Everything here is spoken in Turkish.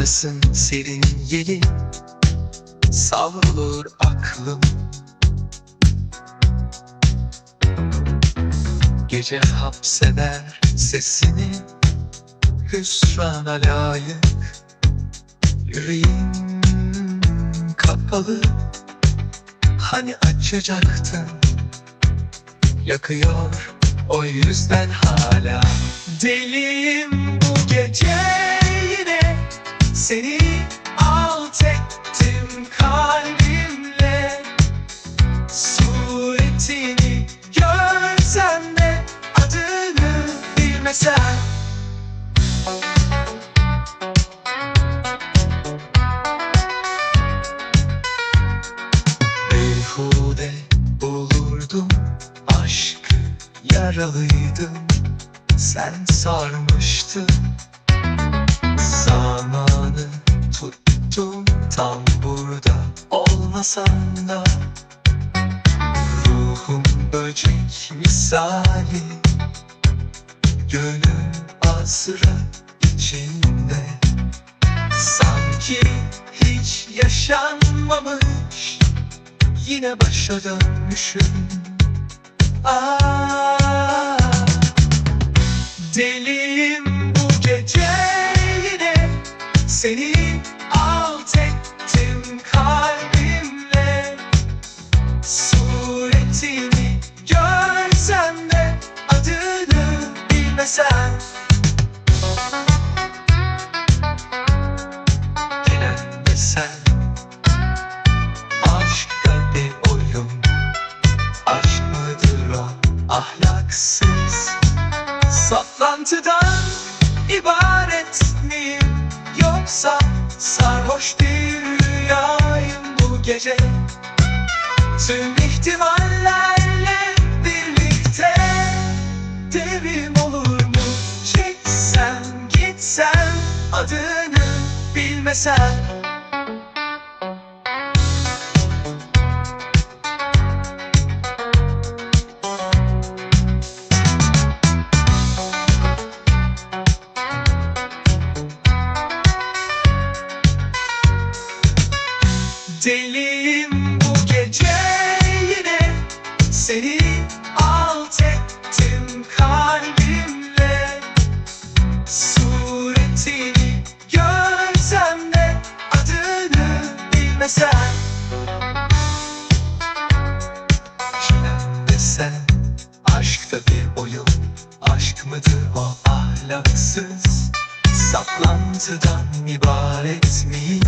Havadasın serin yeli Savrulur aklım. Gece hapseder sesini Hüsrana layık Yüreğim kapalı. Hani açacaktın Yakıyor o yüzden hala Deliyim Seni alt ettim kalbimle. Suretini görsem de Adını bilmesem Beyhude bulurdum aşkı yaralıydım Sen sarmıştın zamanı tuttum tam burada olmasan da. Ruhum böcek misali Gönül asra içinde. Sanki hiç yaşanmamış Yine başa dönmüşüm. Aa, Deliyim Seni alt ettim kalbimle. Suretini görsem de Adını bilmesem Gelen de sen. Aşkta bir oyun Aşk mıdır ahlaksız? Saplantıdan ibaret Yoksa sarhoş bir rüyayım bu gece. Tüm ihtimallerle birlikte Devrim olur mu? Çeksem gitsem Adını bilmesem Deliyim bu gece yine Seni alt ettim kalbimle. Suretini görsem de Adını bilmesem. Sen? Aşkta bir oyun. Aşk mıdır o ahlaksız? Saplantıdan ibaret Yoksa